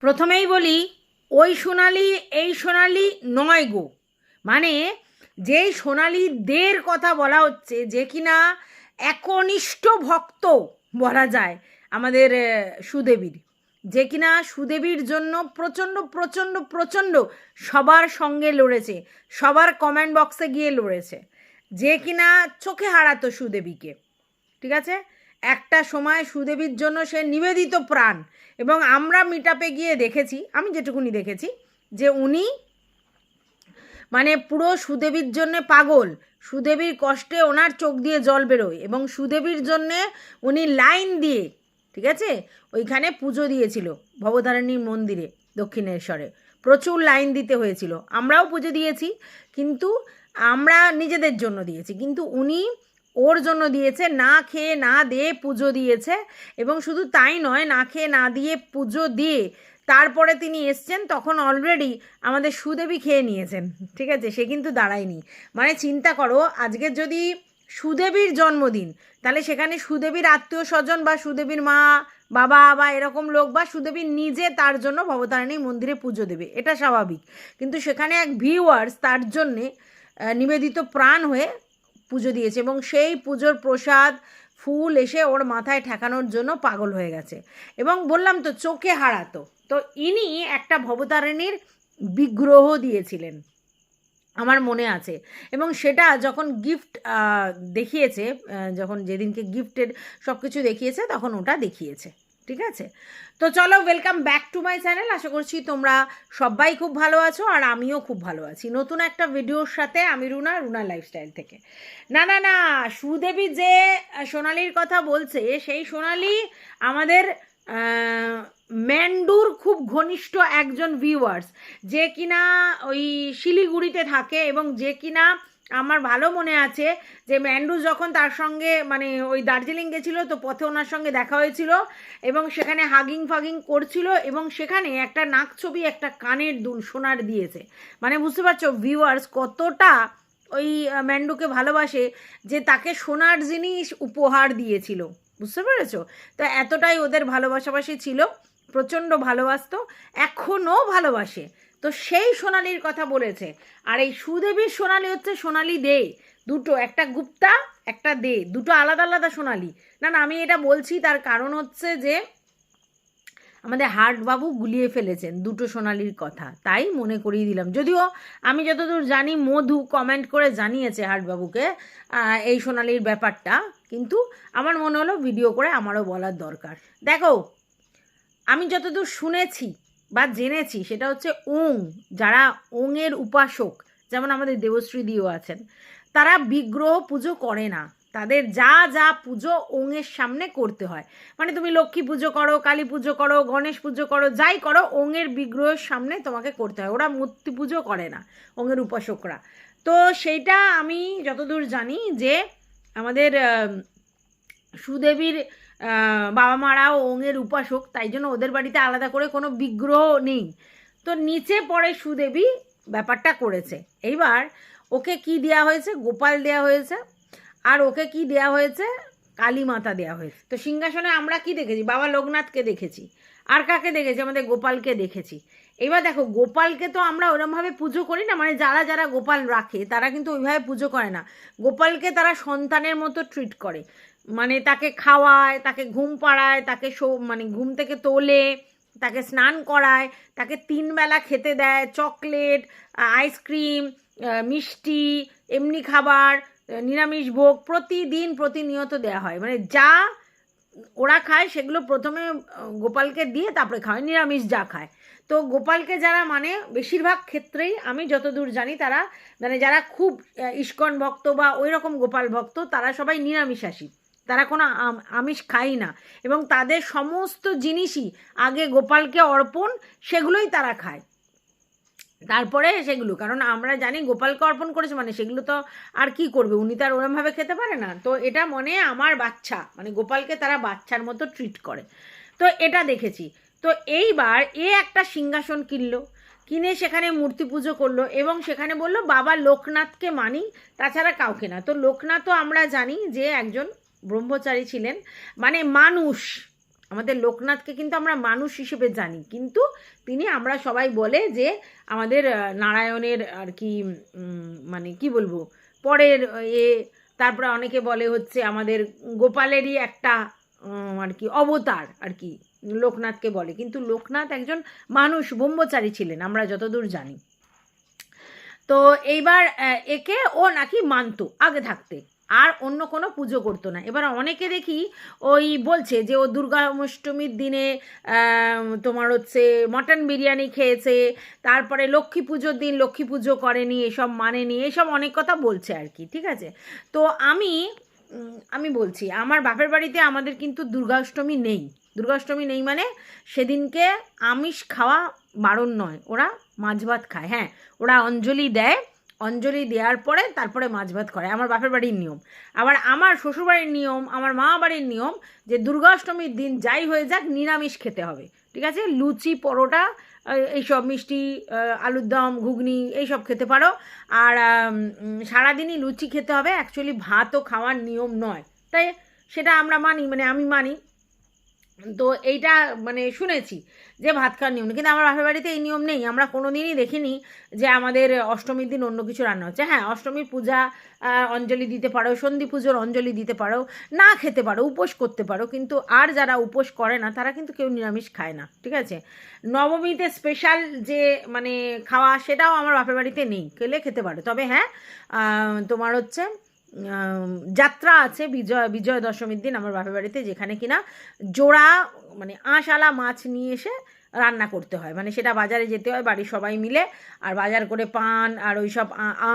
প্রথমেই বলি, ওই সোনালি, এই সোনালি নয় গো। মানে যেই সোনালি দের কথা বলা হচ্ছে, যে কিনা একনিষ্ঠ ভক্ত বলা যায় আমাদের সুদেবীর। যে কিনা সুদেবীর জন্য প্রচণ্ড প্রচণ্ড প্রচণ্ড সবার সঙ্গে লড়েছে, সবার কমেন্ট বক্সে গিয়ে লড়েছে। যে কিনা চোখে হারাতো সুদেবীকে, ঠিক আছে? একটা সময় সুদেবীর জন্য সে নিবেদিত প্রাণ এবং আমরা মিট গিয়ে দেখেছি, আমি যেটুকুনি দেখেছি, যে উনি মানে পুরো সুদেবীর জন্য পাগল। সুদেবীর কষ্টে ওনার চোখ দিয়ে জল বেরোয় এবং সুদেবীর জন্যে উনি লাইন দিয়ে, ঠিক আছে? ওইখানে পুজো দিয়েছিল ভবতারিণীর মন্দিরে দক্ষিণেশ্বরে। প্রচুর লাইন দিতে হয়েছিল। আমরাও পুজো দিয়েছি, কিন্তু আমরা নিজেদের জন্য দিয়েছি। কিন্তু উনি ওর জন্য দিয়েছে, না খেয়ে না দিয়ে পুজো দিয়েছে এবং শুধু তাই নয়, না খেয়ে না দিয়ে পুজো দিয়ে তারপরে তিনি এসছেন, তখন অলরেডি আমাদের সুদেবী খেয়ে নিয়েছেন, ঠিক আছে? সে কিন্তু দাঁড়ায়নি। মানে চিন্তা করো, আজকে যদি সুদেবীর জন্মদিন, তাহলে সেখানে সুদেবীর আত্মীয় স্বজন বা সুদেবীর মা, বাবা বা এরকম লোক বা সুদেবী নিজে তার জন্য ভবতারিণী মন্দিরে পুজো দেবে, এটা স্বাভাবিক। কিন্তু সেখানে এক ভিউয়ার্স তার জন্যে নিবেদিত প্রাণ হয়ে পুজো দিয়েছে এবং সেই পুজোর প্রসাদ, ফুল এসে ওর মাথায় ঠেকানোর জন্য পাগল হয়ে গেছে। এবং বললাম, তো চোখে হারাতো। তো ইনি একটা ভবতারিণীর বিগ্রহ দিয়েছিলেন, আমার মনে আছে। এবং সেটা যখন গিফট দেখিয়েছে যখন যেদিনকে গিফটের সব কিছু দেখিয়েছে, তখন ওটা দেখিয়েছে। ঠিক আছে? তো চলো welcome back to my channel আশা করছি তোমরা সবাই খুব ভালো আছো আর আমিও খুব ভালো আছি। নতুন একটা ভিডিওর সাথে আমি রুনা রুনা লাইফস্টাইল থেকে। না না না, সুদেবী যে সোনালির কথা বলছে, সেই সোনালি আমাদের ম্যান্ডুর খুব ঘনিষ্ঠ একজন ভিউয়ার্স যে কিনা ওই শিলিগুড়িতে থাকে এবং যে কিনা আমার ভালো মনে আছে যে ম্যান্ডু যখন তার সঙ্গে মানে ওই দার্জিলিং গেছিল তো পথে ওনার সঙ্গে দেখা হয়েছিল এবং সেখানে হাগিং ফাগিং করছিল এবং সেখানে একটা নাক ছবি, একটা কানের দুল সোনার দিয়েছে। মানে বুঝতে পারছ ভিউয়ার্স কতটা ওই ম্যান্ডুকে ভালোবাসে যে তাকে সোনার জিনিস উপহার দিয়েছিল। বুঝতে পেরেছ? তো এতটাই ওদের ভালোবাসাবাসি ছিল প্রচণ্ড ভালোবাসতো এখনও ভালোবাসে। তো সেই সোনালির কথা বলেছে। আর এই সুদেবীর সোনালি হচ্ছে সোনালি দে দুটো একটা গুপ্তা একটা দে দুটো আলাদা আলাদা সোনালি। না না আমি এটা বলছি তার কারণ হচ্ছে যে আমাদের হার্টবাবু গুলিয়ে ফেলেছেন দুটো সোনালির কথা তাই মনে করিয়ে দিলাম। যদিও আমি যতদূর জানি মধু কমেন্ট করে জানিয়েছে হার্টবাবুকে আহ, এই সোনালির ব্যাপারটা। কিন্তু আমার মনে হলো ভিডিও করে আমারও বলার দরকার। দেখো, আমি যতদূর শুনেছি বা জেনেছি সেটা হচ্ছে ওং, যারা ওংয়ের উপাসক, যেমন আমাদের দেবশ্রী দিও আছেন, তারা বিগ্রহ পুজো করে না। তাদের যা যা পুজো ওংয়ের সামনে করতে হয়। মানে তুমি লক্ষ্মী পুজো করো, কালী পুজো করো, গণেশ পুজো করো, যাই করো, ওংয়ের বিগ্রহের সামনে তোমাকে করতে হয়। ওরা মূর্তি পুজো করে না, ওংয়ের উপাসকরা। তো সেইটা আমি যতদূর জানি যে আমাদের সুদেবীর বাবা মারা ওঙের উপাসক, তাই জন্য ওদের বাড়িতে আলাদা করে কোনো বিগ্রহ নেই। তো নিচে পড়ে সুদেবী ব্যাপারটা করেছে। এইবার ওকে কি দেয়া হয়েছে? গোপাল দেয়া হয়েছে। আর ওকে কি দেয়া হয়েছে? কালী মাতা দেওয়া হয়েছে। তো সিংহাসনে আমরা কি দেখেছি? বাবা লোকনাথকে দেখেছি, আর কাকে দেখেছি? আমাদের গোপালকে দেখেছি। এবার দেখো, গোপালকে তো আমরা ওরমভাবে পুজো করি না মানে যারা যারা গোপাল রাখে, তারা কিন্তু ওইভাবে পুজো করে না। গোপালকে তারা সন্তানের মতো ট্রিট করে। মানে তাকে খাওয়ায়, তাকে ঘুম পাড়ায়, তাকে মানে ঘুম থেকে তোলে, তাকে স্নান করায়, তাকে তিন বেলা খেতে দেয়, চকলেট, আইসক্রিম মিষ্টি, এমনি খাবার। নিরামিষ ভোগ প্রতিদিন প্রতিনিয়ত দেওয়া হয়। মানে যা ওরা খায় সেগুলো প্রথমে গোপালকে দিয়ে তারপরে খায় নিরামিষ যা খায়। তো গোপালকে যারা মানে বেশিরভাগ ক্ষেত্রেই আমি যতদূর জানি তারা মানে যারা খুব ইস্কন ভক্ত বা ওই রকম গোপাল ভক্ত, তারা সবাই নিরামিষাসী তারা কোনো আম- আমিষ খায় না। এবং তাদের সমস্ত জিনিসই আগে গোপালকে অর্পণ, সেগুলোই তারা খায়। তারপরে সেগুলো, কারণ আমরা জানি গোপালকে অর্পণ করেছে মানে সেগুলো তো আর কি করবে? উনি তো আর ওরমভাবে খেতে পারে না। তো এটা মনে আমার বাচ্চা মানে গোপালকে তারা বাচ্চার মতো ট্রিট করে। তো এটা দেখেছি। তো এইবার এ একটা সিংহাসন কিনলো, কিনে সেখানে মূর্তি পুজো করল এবং সেখানে বলল, বাবা লোকনাথকে মানি, তাছাড়া কাউকে না। তো লোকনাথও আমরা জানি যে একজন ব্রহ্মচারী ছিলেন মানে মানুষ। আমাদের লোকনাথকে কিন্তু আমরা মানুষ হিসেবে জানি। কিন্তু তিনি আমরা সবাই বলে যে আমাদের নারায়ণের আর কি মানে কি বলব, পরের এ, তারপরে অনেকে বলে হচ্ছে আমাদের গোপালেরই একটা আর কি অবতার আর কি, লোকনাথকে বলে। কিন্তু লোকনাথ একজন মানুষ, ব্রহ্মচারী ছিলেন, আমরা যতদূর জানি। তো এইবার একে ও নাকি মানতো, আগে থাকতে। আর অন্য কোনো পুজো করতো না। এবার অনেকে দেখি ওই বলছে যে, ও দুর্গা অষ্টমীর দিনে তোমার হচ্ছে মটন বিরিয়ানি খেয়েছে, তারপরে লক্ষ্মী পুজোর দিন লক্ষ্মী পুজো করেনি, এসব মানেনি, এসব অনেক কথা বলছে আর কি, ঠিক আছে? তো আমি আমি বলছি, আমার বাপের বাড়িতে আমাদের কিন্তু দুর্গাষ্টমী নেই। দুর্গাষ্টমী নেই মানে সেদিনকে আমিষ খাওয়া বারণ নয়, ওরা মাছ ভাত খায়। হ্যাঁ ওরা অঞ্জলি দেয় অঞ্জলি দেওয়ার পরে তারপরে মাছ ভাত করে, আমার বাপের বাড়ির নিয়ম। আবার আমার শ্বশুরবাড়ির নিয়ম, আমার মা বাড়ির নিয়ম যে দুর্গাষ্টমীর দিন যাই হয়ে যাক, নিরামিষ খেতে হবে। ঠিক আছে? লুচি, পরোটা এইসব মিষ্টি আলুর দম, ঘুগনি, এইসব খেতে পারো। আর সারাদিনই লুচি খেতে হবে। অ্যাকচুয়ালি ভাতও খাওয়ার নিয়ম নয়। তাই সেটা আমরা মানি মানে আমি মানি। তো এইটা মানে শুনেছি যে ভাত খাওয়ার নিয়ম কিন্তু আমার বাপের বাড়িতে এই নিয়ম নেই। আমরা কোনো দিনই দেখিনি যে আমাদের অষ্টমীর দিন অন্য কিছু রান্না হচ্ছে। হ্যাঁ অষ্টমীর পূজা অঞ্জলি দিতে পারো, সন্ধি পুজোর অঞ্জলি দিতে পারো, না খেতে পারো, উপোস করতে পারো, কিন্তু আর যারা উপোস করে না, তারা কিন্তু কেউ নিরামিষ খায় না, ঠিক আছে? নবমীতে স্পেশাল যে মানে খাওয়া, সেটাও আমার বাপের বাড়িতে নেই। খেলে খেতে পারো। তবে হ্যাঁ তোমার হচ্ছে যাত্রা আছে বিজয় বিজয় দশমীর দিন আমার বাপের বাড়িতে, যেখানে কিনা জোড়া মানে আঁশালা মাছ নিয়ে এসে রান্না করতে হয়। মানে সেটা বাজারে যেতে হয়, বাড়ির সবাই মিলে, আর বাজার করে পান, আর ওই সব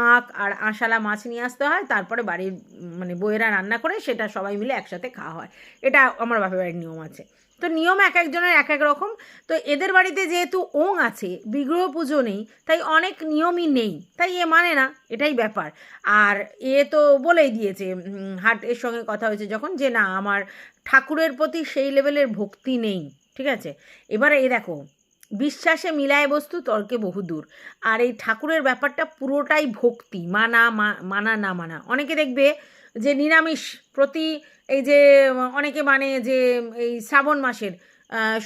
আঁক আর আঁশালা মাছ নিয়ে আসতে হয়। তারপরে বাড়ির মানে বইয়েরা রান্না করে, সেটা সবাই মিলে একসাথে খাওয়া হয়। এটা আমার বাপের বাড়ির নিয়ম আছে। তো নিয়ম এক একজনের এক এক রকম। তো এদের বাড়িতে যেহেতু ওং আছে বিগ্রহ পুজো নেই তাই অনেক নিয়মই নেই। তাই এ মানে না এটাই ব্যাপার। আর এ তো বলেই দিয়েছে উম, হাট এর সঙ্গে কথা হয়েছে যখন যে না আমার ঠাকুরের প্রতি সেই লেভেলের ভক্তি নেই ঠিক আছে? এবারে এ দেখো বিশ্বাসে মিলায় বস্তু তর্কে বহুদূর আর এই ঠাকুরের ব্যাপারটা পুরোটাই ভক্তি মানা মানা না মানা। অনেকে দেখবে যে নিরামিষ প্রতি এই যে, অনেকে মানে যে এই শ্রাবণ মাসের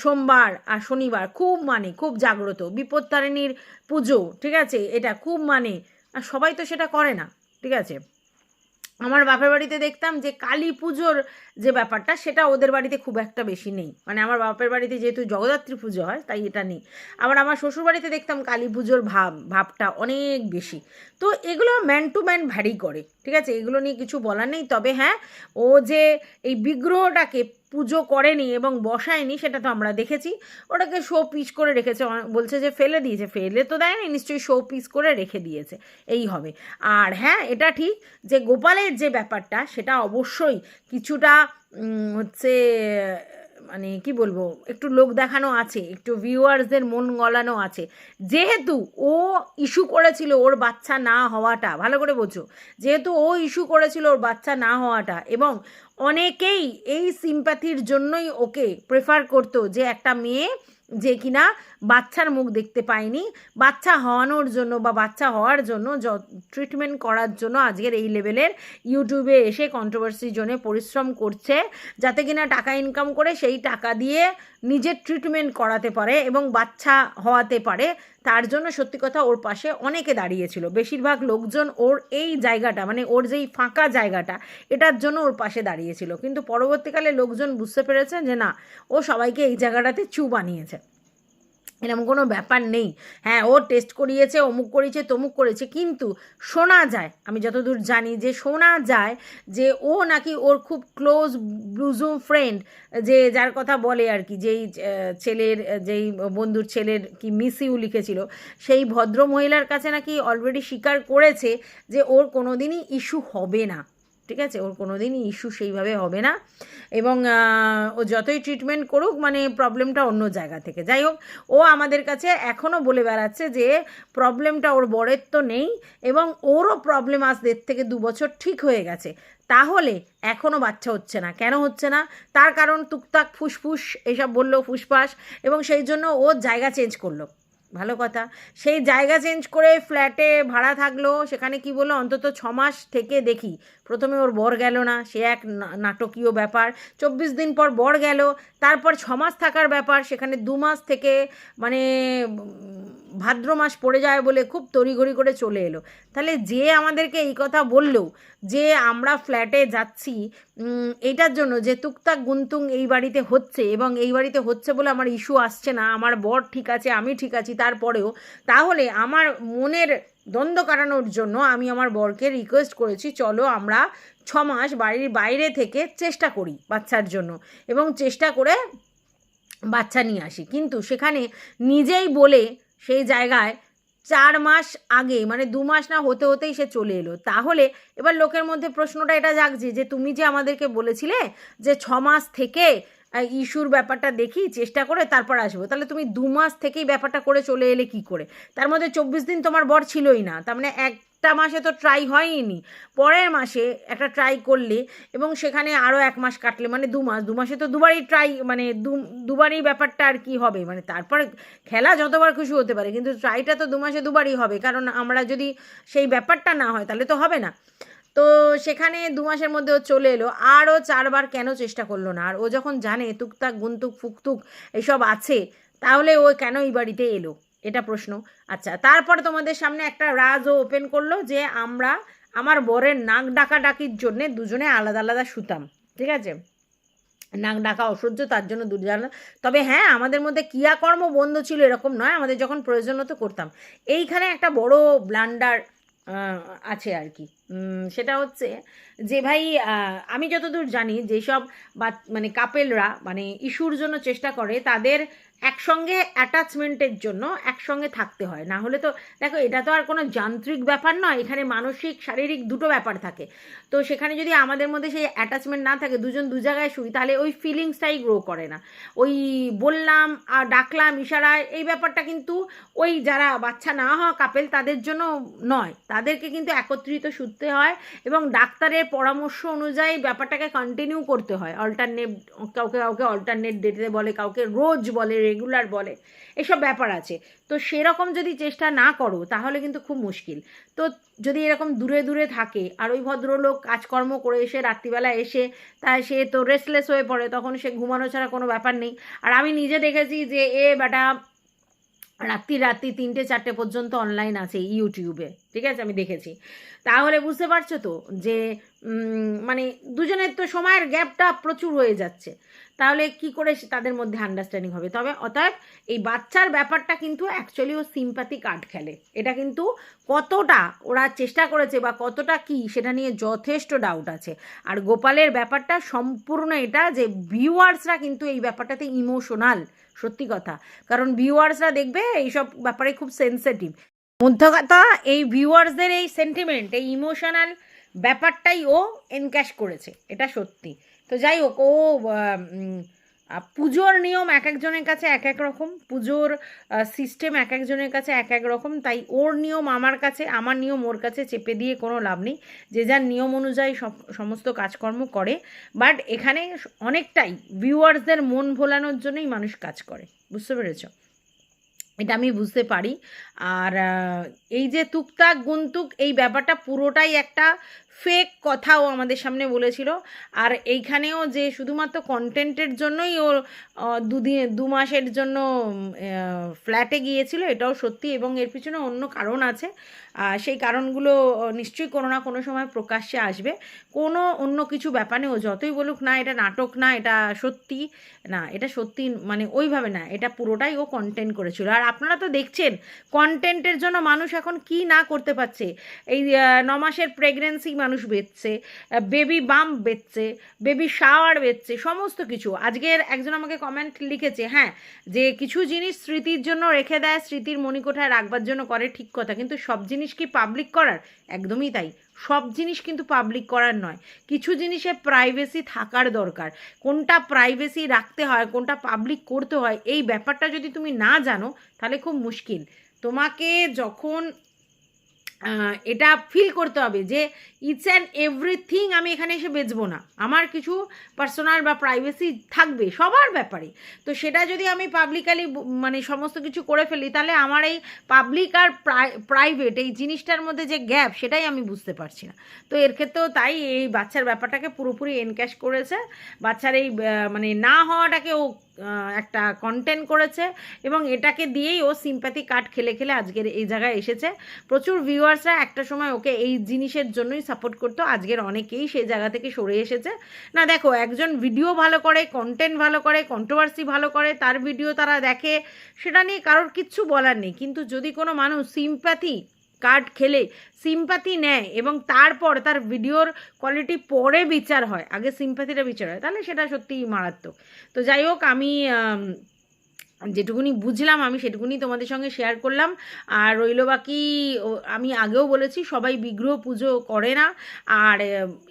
সোমবার আর শনিবার খুব মানে খুব জাগ্রত। বিপত্তারিণীর পুজো, ঠিক আছে? এটা খুব মানে আর সবাই তো সেটা করে না, ঠিক আছে? আমার বাপের বাড়িতে দেখতাম যে কালী পুজোর যে ব্যাপারটা, সেটা ওদের বাড়িতে খুব একটা বেশি নেই। মানে আমার বাপের বাড়িতে যেহেতু জগদ্ধাত্রী পুজো হয়, তাই এটা নেই। আবার আমার শ্বশুর বাড়িতে দেখতাম কালী পুজোর ভাব, ভাবটা অনেক বেশি। তো এগুলো ম্যান টু ম্যান ভ্যারি করে। ঠিক আছে? এগুলো নিয়ে কিছু বলার নেই। তবে হ্যাঁ ও যে এই বিগ্রহটাকে পুজো করেনি এবং বসায়নি সেটা তো আমরা দেখেছি। ওটাকে শো পিস করে রেখেছে। বলছে যে ফেলে দিয়েছে। ফেলে তো দেয়নি, নিশ্চয়ই শো পিস করে রেখে দিয়েছে। এই হবে। আর হ্যাঁ এটা ঠিক যে গোপালের যে ব্যাপারটা, সেটা অবশ্যই কিছুটা হচ্ছে মানে কি বলব, একটু লোক দেখানো আছে, একটু ভিউয়ার্সদের মন গলানো আছে। যেহেতু ও ইস্যু করেছিল ওর বাচ্চা না হওয়াটা, ভালো করে বোঝো, যেহেতু ও ইস্যু করেছিল ওর বাচ্চা না হওয়াটা এবং অনেকেই এই সিম্প্যাথির জন্যই ওকে প্রেফার করতো যে একটা মেয়ে যে কিনা বাচ্চার মুখ দেখতে পায়নি বাচ্চা হওয়ানোর জন্য বা বাচ্চা হওয়ার জন্য ট্রিটমেন্ট করার জন্য আজকের এই লেভেলের ইউটিউবে এসে কন্ট্রোভার্সির জন্য পরিশ্রম করছে। যাতে কিনা টাকা ইনকাম করে সেই টাকা দিয়ে নিজের ট্রিটমেন্ট করাতে পারে এবং বাচ্চা হওয়াতে পারে, তার জন্য সত্যি কথা ওর পাশে অনেকে দাঁড়িয়েছিল। বেশিরভাগ লোকজন ওর এই জায়গাটা মানে ওর যেই ফাঁকা জায়গাটা, এটার জন্য ওর পাশে দাঁড়িয়েছিল। কিন্তু পরবর্তীকালে লোকজন বুঝতে পেরেছে যে না, ও সবাইকে এই জায়গাটাতে চু বানিয়েছে। এরকম কোনো ব্যাপার নেই। হ্যাঁ ও টেস্ট করিয়েছে, অমুক করেছে তমুক করেছে। কিন্তু শোনা যায়, আমি যতদূর জানি যে শোনা যায় যে ও নাকি ওর খুব ক্লোজ ব্লুজুম ফ্রেন্ড যে যার কথা বলে আর কি, যেই ছেলের, যেই বন্ধুর ছেলের কি মিস ইউ লিখেছিল, সেই ভদ্র মহিলার কাছে নাকি অলরেডি স্বীকার করেছে যে ওর কোনো দিনই ইস্যু হবে না। ঠিক আছে? ওর কোনো দিনই ইস্যু সেইভাবে হবে না। এবং ও যতই ট্রিটমেন্ট করুক মানে প্রবলেমটা অন্য জায়গা থেকে। যাই হোক, ও আমাদের কাছে এখনও বলে বেড়াচ্ছে যে প্রবলেমটা ওর বরের তো নেই এবং ওরও প্রবলেম আজ দেড় থেকে দু বছর ঠিক হয়ে গেছে। তাহলে এখনও বাচ্চা হচ্ছে না। কেন হচ্ছে না? তার কারণ টুকটাক ফুসফুস, এসব বলল ফুসফাস এবং সেই জন্য ও জায়গা চেঞ্জ করল। ভালো কথা। সেই জায়গা চেঞ্জ করে ফ্ল্যাটে ভাড়া থাকল, সেখানে কি বলল? অন্তত ছ মাস থেকে দেখি। প্রথমে ওর বর গেল না, সে এক নাটকীয় ব্যাপার। চব্বিশ দিন পর বর গেল, তারপর ছ মাস থাকার ব্যাপার, সেখানে দু মাস থেকে মানে ভাদ্র মাস পড়ে যায় বলে খুব তড়িঘড়ি করে চলে এলো। তাহলে যে আমাদেরকে এই কথা বলল যে আমরা ফ্ল্যাটে যাচ্ছি উম, এইটার জন্য যে টুকটাক গুনতুং এই বাড়িতে হচ্ছে এবং এই বাড়িতে হচ্ছে বলে আমার ইস্যু আসছে না আমার বর ঠিক আছে আমি ঠিক আছি তারপরেও তাহলে আমার মনের দ্বন্দ্ব কাটানোর জন্য আমি আমার বরকে রিকোয়েস্ট করেছি চলো আমরা ছ মাস বাড়ির বাইরে থেকে চেষ্টা করি বাচ্চার জন্য এবং চেষ্টা করে বাচ্চা নিয়ে আসি। কিন্তু সেখানে নিজেই বলে সেই জায়গায় চার মাস আগে মানে দু মাস না হতে হতেই সে চলে এলো। তাহলে এবার লোকের মধ্যে প্রশ্নটা এটা জাগছে যে তুমি যে আমাদেরকে বলেছিলে যে ছ মাস থেকে ইস্যুর ব্যাপারটা দেখি, চেষ্টা করে তারপর আসব। তাহলে তুমি দু মাস থেকেই ব্যাপারটা করে চলে এলে কি করে? তার মধ্যে চব্বিশ দিন তোমার বর ছিলই না। তার মানে একটা মাসে তো ট্রাই হয়নি পরের মাসে একটা ট্রাই করলে এবং সেখানে আরও এক মাস কাটলে মানে দু মাস, দু মাসে তো দুবারই ট্রাই মানে দু, দুবারই ব্যাপারটা আর কি হবে? মানে তারপরে খেলা যতবার খুশি হতে পারে, কিন্তু ট্রাইটা তো দু মাসে দুবারই হবে, কারণ আমরা যদি সেই ব্যাপারটা না হয় তাহলে তো হবে না। তো সেখানে দু মাসের মধ্যে ও চলে এলো আরও চারবার কেন চেষ্টা করল না? আর ও যখন জানে টুকটাক গুনতুক, ফুকতুক, এসব আছে, তাহলে ও কেন এই বাড়িতে এলো? এটা প্রশ্ন। আচ্ছা তারপর তোমাদের সামনে একটা রাজও ওপেন করল যে আমরা আমার বরের নাক ডাকা ডাকির জন্যে দুজনে আলাদা আলাদা শুতাম, ঠিক আছে? নাক ডাকা অসহ্য, তার জন্য দুজন তবে হ্যাঁ আমাদের মধ্যে ক্রিয়াকর্ম বন্ধ ছিল এরকম নয়, আমাদের যখন প্রয়োজন হতো করতাম। এইখানে একটা বড় ব্লান্ডার আছে আর কি। সেটা হচ্ছে যে ভাই আমি যতদূর জানি, যেসব বা মানে কাপেলরা মানে ইস্যুর জন্য চেষ্টা করে, তাদের একসঙ্গে অ্যাটাচমেন্টের জন্য একসঙ্গে থাকতে হয়। না হলে তো, দেখো, এটা তো আর কোনো যান্ত্রিক ব্যাপার নয়, এখানে মানসিক, শারীরিক দুটো ব্যাপার থাকে। তো সেখানে যদি আমাদের মধ্যে সেই অ্যাটাচমেন্ট না থাকে, দুজন দু জায়গায় শুই, তাহলে ওই ফিলিংসটাই গ্রো করে না। ওই বললাম আর ডাকলাম, ইশারায়, এই ব্যাপারটা কিন্তু ওই যারা বাচ্চা না হওয়া কাপেল তাদের জন্য নয়। তাদেরকে কিন্তু একত্রিত শুতে হয় এবং ডাক্তারের পরামর্শ অনুযায়ী ব্যাপারটাকে কন্টিনিউ করতে হয়। অল্টারনেট কাউকে কাউকে অল্টারনেট ডেটে বলে, কাউকে রোজ বলে রেগুলার বলে, এসব ব্যাপার আছে। তো সেরকম যদি চেষ্টা না করো, তাহলে কিন্তু খুব মুশকিল। তো যদি এরকম দূরে দূরে থাকে, আর ওই ভদ্রলোক কাজকর্ম করে এসে রাত্রিবেলা এসে তা সে তো রেস্টলেস হয়ে পড়ে, তখন সে ঘুমানো ছাড়া কোনো ব্যাপার নেই। আর আমি নিজে দেখেছি যে, এ বেটা রাত্রি রাত্রি তিনটে, চারটে পর্যন্ত অনলাইন আছে ইউটিউবে ঠিক আছে? আমি দেখেছি। তাহলে বুঝতে পারছ তো যে মানে দুজনের তো সময়ের গ্যাপটা প্রচুর হয়ে যাচ্ছে। তাহলে কি করে তাদের মধ্যে আন্ডারস্ট্যান্ডিং হবে? তবে অতএব এই বাচ্চার ব্যাপারটা কিন্তু অ্যাকচুয়ালি ও সিম্পাথি কার্ড খেলে। এটা কিন্তু কতটা ওরা চেষ্টা করেছে বা কতটা কি, সেটা নিয়ে যথেষ্ট ডাউট আছে। আর গোপালের ব্যাপারটা সম্পূর্ণ এটা যে ভিউয়ার্সরা কিন্তু এই ব্যাপারটাতে ইমোশনাল সত্যি কথা। কারণ ভিউয়ার্সরা দেখবে এইসব ব্যাপারে খুব সেন্সিটিভ মধ্য কথা এই ভিউয়ার্সদের এই সেন্টিমেন্ট এই ইমোশনাল ব্যাপারটাই ও এনক্যাশ করেছে, এটা সত্যি। তো যাই হোক, ও পুজোর নিয়ম এক একজনের কাছে এক এক রকম, পুজোর সিস্টেম এক একজনের কাছে এক এক রকম, তাই ওর নিয়ম আমার কাছে, আমার নিয়ম ওর কাছে, চেপে দিয়ে কোনো লাভ নেই। যে যার নিয়ম অনুযায়ী সমস্ত কাজকর্ম করে বাট এখানে অনেকটাই ভিউয়ার্সদের মন ভোলানোর জন্যই মানুষ কাজ করে, বুঝতে পেরেছ? এটা আমি বুঝতে পারি। আর এই যে তুকতাক, গুন্তুক, এই ব্যাপারটা পুরোটাই একটা ফেক কথাও আমাদের সামনে বলেছিল। আর এইখানেও যে শুধুমাত্র কন্টেন্টের জন্যই ও দুদিন দু মাসের জন্য ফ্ল্যাটে গিয়েছিল, এটাও সত্যি এবং এর পিছনে অন্য কারণ আছে। সেই কারণগুলো নিশ্চয়ই কোনো না কোনো সময় প্রকাশ্যে আসবে। কোনো অন্য কিছু ব্যাপারে ও যতই বলুক না, এটা নাটক না, এটা সত্যি না, এটা সত্যি মানে ওইভাবে না, এটা পুরোটাই ও কন্টেন্ট করেছিল। আর আপনারা তো দেখছেন কন্টেন্টের জন্য মানুষ এখন কি না করতে পারছে। এই ন মাসের প্রেগনেন্সি বেচছে বেবি বাম বেচছে বেবি শাওয়ার বেচছে, সমস্ত কিছু। আজকের একজন আমাকে কমেন্ট লিখেছে হ্যাঁ যে কিছু জিনিস স্মৃতির জন্য রেখে দেয়, স্মৃতির মণিকোঠায় রাখবার জন্য করে ঠিক কথা, কিন্তু সব জিনিস কি পাবলিক করার? একদমই তাই। সব জিনিস কিন্তু পাবলিক করার নয়। কিছু জিনিসে প্রাইভেসি থাকার দরকার। কোনটা প্রাইভেসি রাখতে হয়, কোনটা পাবলিক করতে হয়, এই ব্যাপারটা যদি তুমি না জানো, তাহলে খুব মুশকিল। তোমাকে যখন এটা ফিল করতে হবে যে ইটস অ্যান্ড এভরিথিং আমি এখানে এসে বেচবো না। আমার কিছু পার্সোনাল বা প্রাইভেসি থাকবে সবার ব্যাপারে। তো সেটা যদি আমি পাবলিকালি মানে সমস্ত কিছু করে ফেলি, তাহলে আমার এই পাবলিক আর প্রাইভেট এই জিনিসটার মধ্যে যে গ্যাপ সেটাই আমি বুঝতে পারছি না। তো এর ক্ষেত্রেও তাই এই বাচ্চার ব্যাপারটাকে পুরোপুরি এনক্যাশ করেছে। বাচ্চার এই মানে না হওয়াটাকে ও একটা কন্টেন্ট করেছে এবং এটাকে দিয়েই ও সিম্প্যাথি কার্ড খেলে খেলে আজকের এই জায়গায় এসেছে। প্রচুর ভিউয়ার্সরা একটা সময় ওকে এই জিনিসের জন্যই সাপোর্ট করতো। আজকের অনেকেই সেই জায়গা থেকে সরে এসেছে। না, দেখো, একজন ভিডিও ভালো করে কন্টেন্ট ভালো করে কন্ট্রোভার্সি ভালো করে, তার ভিডিও তারা দেখে, সেটা নিয়ে কারোর কিচ্ছু বলার নেই। কিন্তু যদি কোনো মানুষ সিম্প্যাথি কার্ড খেলে সিম্পাতি নেয় এবং তারপর তার ভিডিওর কোয়ালিটি পরে বিচার হয়, আগে সিম্প্যাথিটা বিচার হয়, তাহলে সেটা সত্যিই মারাত্মক। তো যাই হোক, আমি যেটুকুনি বুঝলাম, আমি সেটুকুনি তোমাদের সঙ্গে শেয়ার করলাম। আর রইল বাকি আমি আগেও বলেছি, সবাই বিগ্রহ পুজো করে না। আর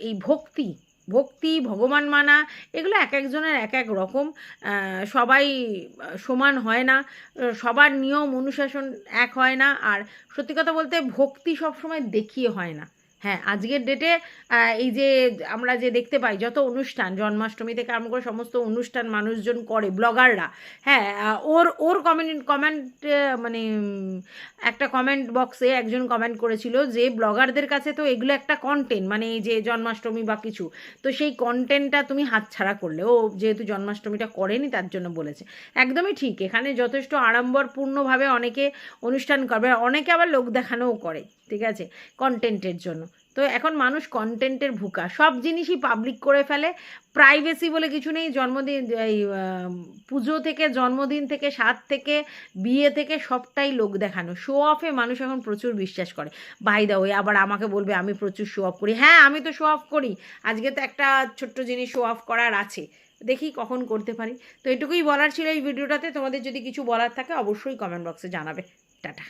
এই ভক্তি ভক্তি, ভগবান মানা, এগুলো এক একজনের এক এক রকম। সবাই সমান হয় না, সবার নিয়ম, অনুশাসন এক হয় না, আর সত্যি কথা বলতে ভক্তি সবসময় দেখিয়ে হয় না। হ্যাঁ আজকের ডেটে এই যে আমরা যে দেখতে পাই যত অনুষ্ঠান, জন্মাষ্টমী থেকে আরম্ভ করে সমস্ত অনুষ্ঠান মানুষজন করে ব্লগাররা হ্যাঁ ওর ওর কমেন্ট কমেন্ট মানে একটা কমেন্ট বক্সে একজন কমেন্ট করেছিল যে ব্লগারদের কাছে তো এগুলো একটা কন্টেন্ট মানে এই যে জন্মাষ্টমী বা কিছু, তো সেই কন্টেন্টটা তুমি হাতছাড়া করলে। ও যেহেতু জন্মাষ্টমীটা করেনি, তার জন্য বলেছে। একদমই ঠিক, এখানে যথেষ্ট আড়ম্বরপূর্ণভাবে অনেকে অনুষ্ঠান করবে, অনেকে আবার লোক দেখানোও করে, ঠিক আছে কন্টেন্টের জন্য। তো এখন মানুষ কন্টেন্টের ভুকা। সব জিনিসই পাবলিক করে ফেলে। প্রাইভেসি বলে কিছু নেই। জন্মদিন, এই পুজো থেকে, জন্মদিন থেকে, সাত থেকে, বিয়ে থেকে সবটাই লোক দেখানো। শো অফে মানুষ এখন প্রচুর বিশ্বাস করে। বাই দা ওয়ে আবার আমাকে বলবে, আমি প্রচুর শো অফ করি। হ্যাঁ আমি তো শো অফ করি। আজকে তো একটা ছোট্ট জিনিস শো অফ করার আছে। দেখি কখন করতে পারি। তো এটুকুই বলার ছিল এই ভিডিওটাতে তোমাদের যদি কিছু বলার থাকে, অবশ্যই কমেন্ট বক্সে জানাবে। টাটা।